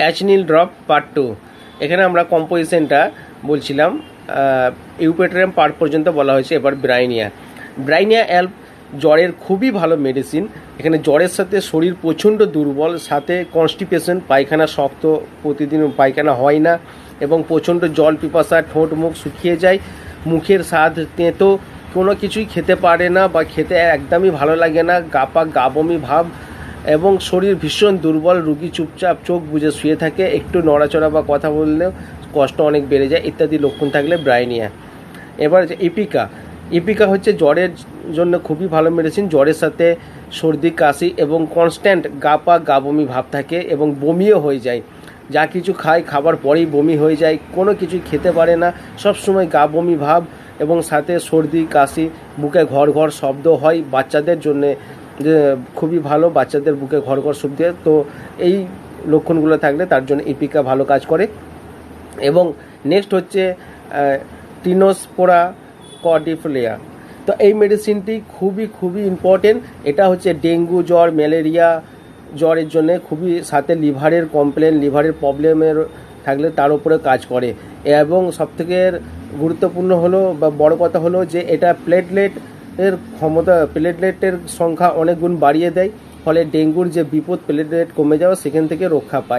অ্যাচনিল drop part two. এখানে আমরা কম্পোজিশনটা বলছিলাম ইউপেট্রিয়াম পার্ট পর্যন্ত বলা হয়েছে, এবার ব্রাইনিয়া। ব্রাইনিয়া অ্যাল্প জ্বরের খুবই ভালো মেডিসিন এখানে জ্বরের সাথে শরীর প্রচণ্ড দুর্বল, সাথে কনস্টিপেশন পায়খানা শক্ত, প্রতিদিন পায়খানা হয় না, এবং প্রচণ্ড জল পিপাসা, ঠোঁট মুখ শুকিয়ে যায়, মুখের স্বাদ তেঁতো, কোনো কিছুই খেতে পারে না বা খেতে একদমই ভালো লাগে না গাপা গাবমি ভাব এবং শরীর ভীষণ দুর্বল, রুগী চুপচাপ চোখ বুজে শুয়ে থাকে, একটু নড়াচড়া বা কথা বললেও কষ্ট অনেক বেড়ে যায়, ইত্যাদি লক্ষণ থাকলে ব্রাইনিয়া। এবার ইপিকা ইপিকা হচ্ছে জ্বরের জন্য খুবই ভালো মেডিসিন জ্বরের সাথে সর্দি, কাশি এবং কনস্ট্যান্ট গাপা, গাবমি ভাব থাকে এবং বমিও হয়ে যায়। যা কিছু খায়, খাবার পরেই বমি হয়ে যায়, কোনো কিছু খেতে পারে না সব সময় গা বমি ভাব এবং সাথে সর্দি, কাশি, বুকে ঘর ঘর শব্দ হয় বাচ্চাদের জন্যে। যে খুবই ভালো বাচ্চাদের বুকে ঘর ঘর শব্দ হয়। তো এই লক্ষণগুলো থাকলে তার জন্য ইপিকা ভালো কাজ করে। এবং নেক্সট হচ্ছে টিনোস্পোরা কর্ডিফোলিয়া। তো এই মেডিসিনটি খুবই খুবই ইম্পর্টেন্ট এটা হচ্ছে ডেঙ্গু জ্বর, ম্যালেরিয়া জ্বরের জন্য খুবই সাথে লিভারের কমপ্লেন লিভারের প্রবলেমের থাকলে তার উপরে কাজ করে। এবং সবথেকে গুরুত্বপূর্ণ হলো বা বড় কথা হলো যে এটা প্লেটলেট এর ক্ষমতা প্লেটলেটের সংখ্যা অনেক গুণ বাড়িয়ে দেয়, ফলে ডেঙ্গুর যে বিপদ প্লেটলেট কমে যাওয়া সেখান থেকে রক্ষা পায়।